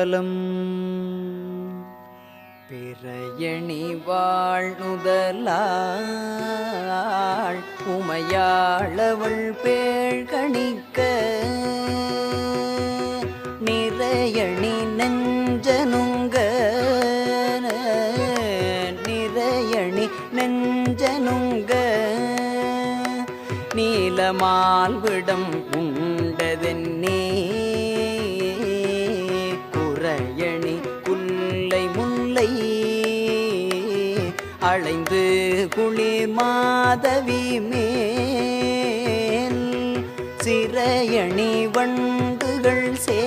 பலம் பிறையணி வாழ்நுதலாள் உமையாளவள் பேழ்கணிக்க. நிறையணி நெஞ்சனுங்க. நிறையணி நெஞ்சனுங்க. நீலமால் விடம் மாதவி மேல் சிறையணி வண்டுகள் சே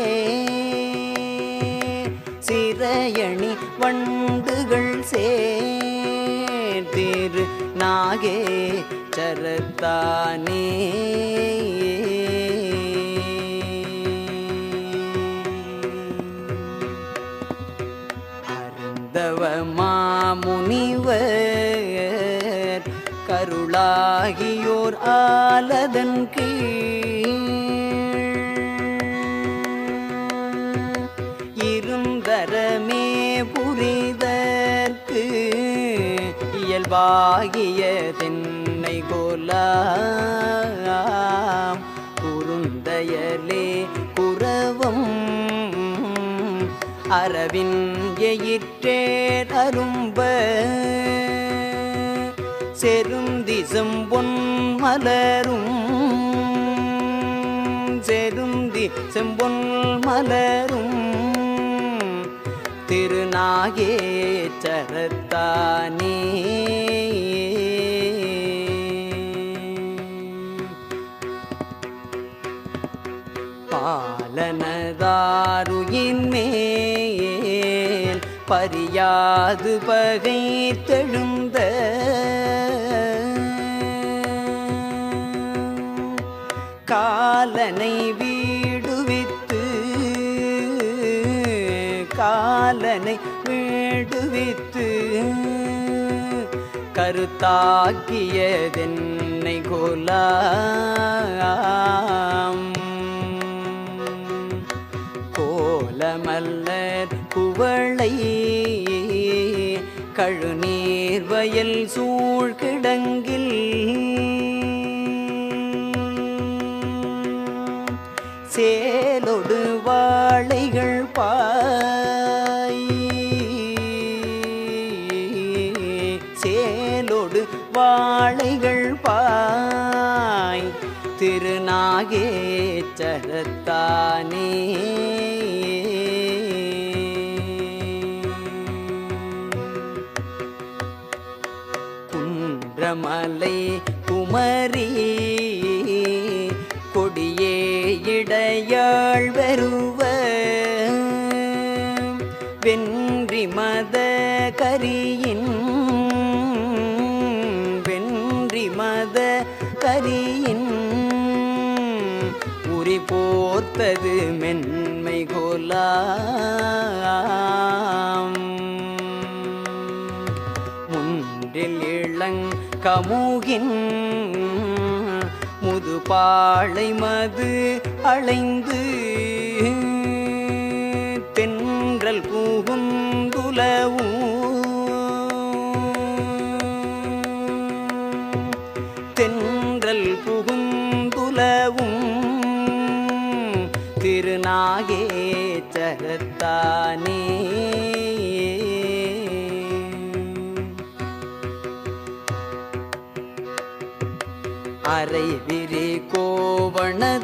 சிறையணி வண்டுகள் சேர்த்திரு நாகே சரத்தானே அருந்தவ மாமுனிவர் கருளாகியோர் ஆலதன் கீழ். இருந்தரமே புரிதற்கு இயல்பாகிய தென்னை கோலாம். குறுந்தயலே குறவும் அரவின் எயிற்றேர் அரும்ப செருந்திசம் பொன் மலரும். செருந்தி செம்பொன் மலரும். திருநாகேச்சரத்தானே. பாலனதாருயின் மேல் பரியாது பகை தெழுந்த காலனை வீடுவித்து காலனை வீடுவித்து கருத்தாக்கியதென்னை கோலாம். கோலமல்லர் குவளை கழுநீர் வயல் சூழ்கிடங்கில் திருநாகேச்சரத்தானே குன்றமலை குமரி போர்த்தது மென்மை கோலாம். முன்றில் இளங் கமுகின் முதுபாளை மது அழைந்து கரத்தானே. அரை விரி கோவணத்தோடு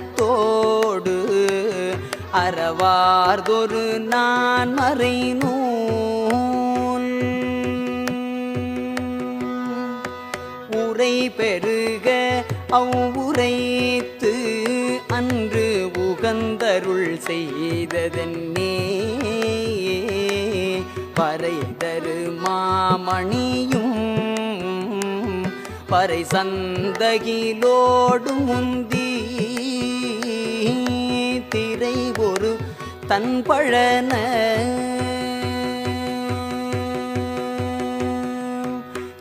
அறவார்தொரு நான் மறை உரை பெருக அவ்வுரைத்து தந்தருள் செய்ததென்னே. பறை தரு மாமணியும் பறை சந்தகிலோடு முந்தி திரை ஒரு தன்பழன.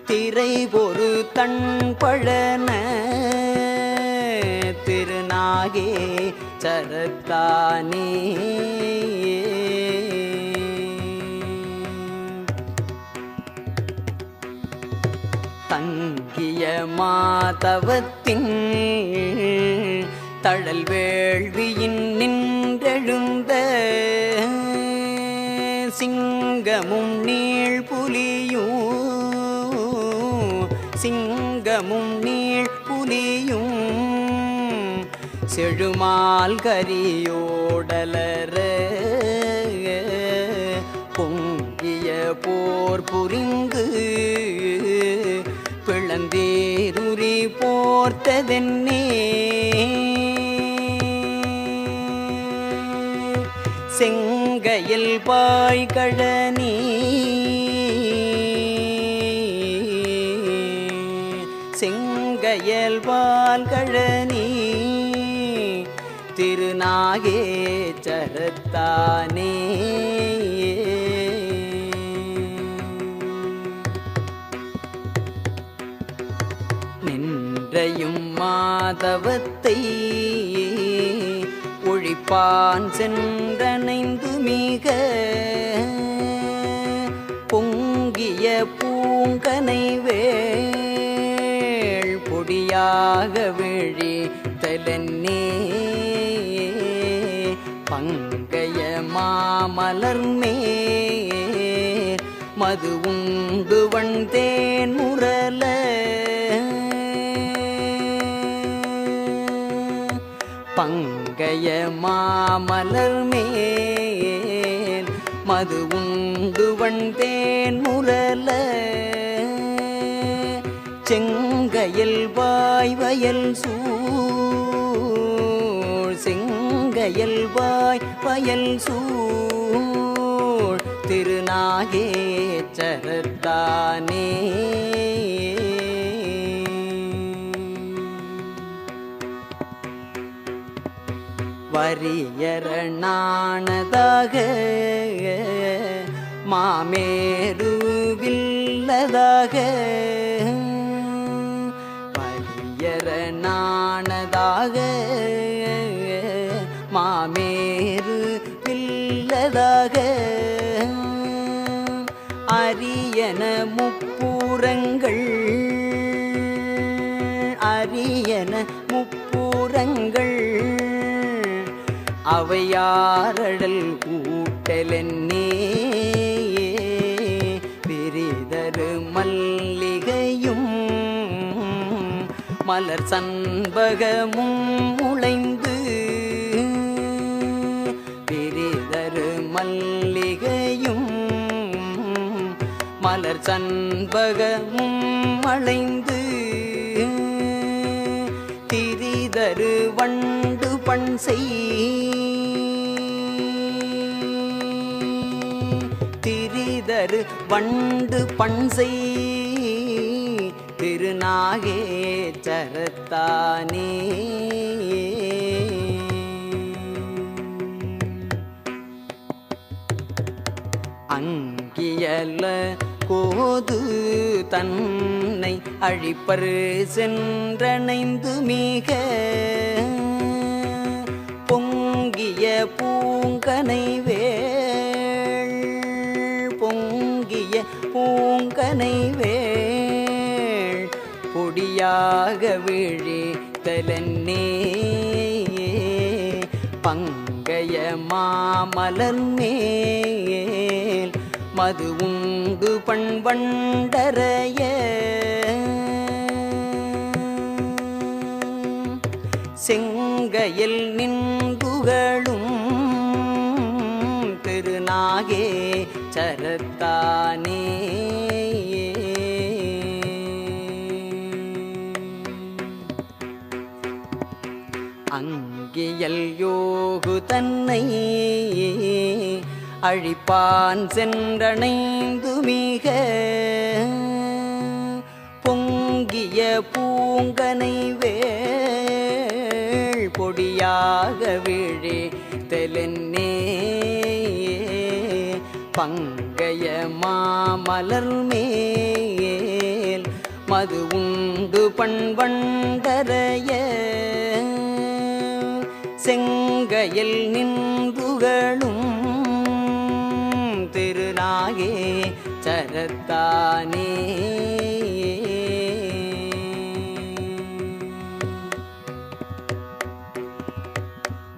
திரை ஒரு தன்பழன. திருநாகே கரத்தானே தங்கிய மாதவத்தின் தழல் வேள்வியின் நின்றெழுந்த சிங்கமும் நீள் புலியும் சிங்கமும் நீள் புலியும் செழுமால் கரியோடலர பொங்கிய போர் புரிந்து பிளந்தேருரி போர்த்ததென்னே. செங்கையில் பாய்கழனி கருத்தானே. நின்றையும் மாதவத்தை ஒழிப்பான் சென்றனைந்து மிக. பொங்கிய பூங்கனை வேள் பொடியாக விழி தலன்னே பங்கைய மாமலர் மேல் மது உண்டு வந்தேன் முரல. பங்கைய மாமலர் மேல் மது உண்டு வந்தேன் முரல. செங்கையில் வாய்வயல் சூ செங்கையில் வாய் வயல் சூழ். திருநாகே சரத்தானே வரியரணானதாக மாமேருவில்லதாக. வரியரணானதாக வில்லதாக அரியன முப்பூரங்கள் அரியன முப்பூரங்கள் அவையாரடல் கூட்டலென்னே? விரிதரு மல்லிகையும் மலர் சண்பகமும் மலர் சண்பகமும் மளைந்து திரிதரு வண்டு பண் செய் திரிதரு வண்டு பண் செய் திருநாகே சரத்தானே. அங்கியல்ல போது தன்னை அழிப்பர் சென்றணைந்து மிக. பொங்கிய பூங்கனை வேள் பொங்கிய பூங்கனை வேள் பொடியாக விழி தலன்னே பங்கைய மாமலர் மேல் மதுவும் உண்டு பண்பண்டரைய செங்கையில் நின்புகளும் திருநாகே சரத்தானே. அங்கியல் யோகு தன்னை அழிப்பான் சென்றணைந்து மிக. பொங்கிய பூங்கனை வேள் பொடியாக விழே தெலன்னே பங்கைய மாமலர் மேல் மது உண்டு பண்பண்டரைய செங்கையில் நின்றுகளும் தாயே சரத்தானே.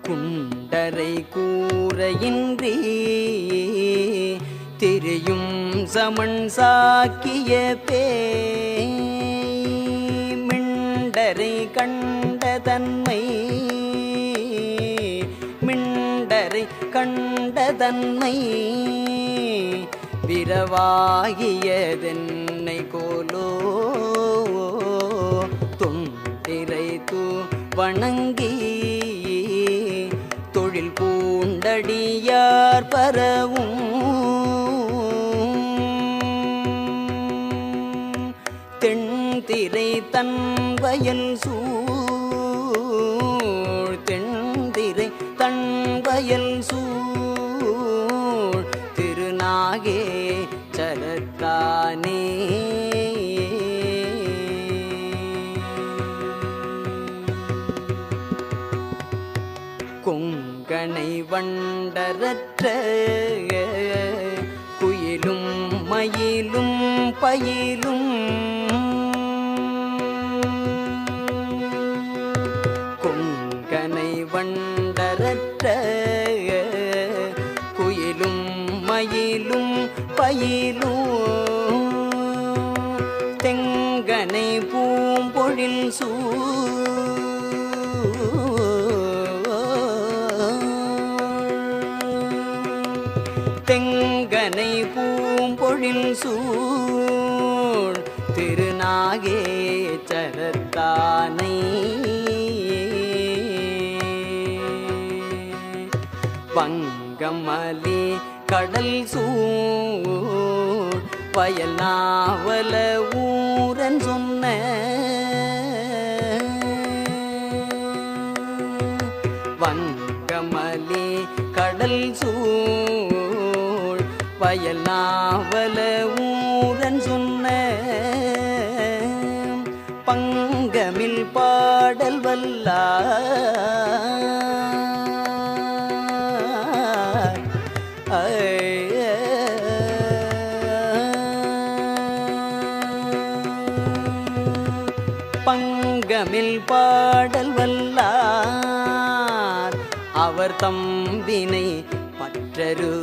குண்டரை கூறையின்றி திரியும் சமன் சாக்கிய பே மிண்டரை கண்ட தன்மை மிண்டரை கண்ட தன்மை. விரவாகியதென்னை கோலோ தொண்டிரை தூ வணங்கி தொழில் பூண்டடியார் பரவும் தென்திரை தன் வயல் சூ பண்டரற்ற குயிலும் மயிலும் பயிலும். கொங்கனை வண்டரற்ற குயிலும் மயிலும் பயிலும். தெங்கனை பூம்பொழில் சூ திருநாகே சரத்தானை. வங்கமலி கடல் சூ வயல் நாவல ஊரன் சொன்ன. வங்கமலி கடல் சூழ் வயல் நாவல பங்கமில் பாடல் வல்லார் பங்கமில் பாடல் வல்லார். அவர் தம்பினை பற்றரு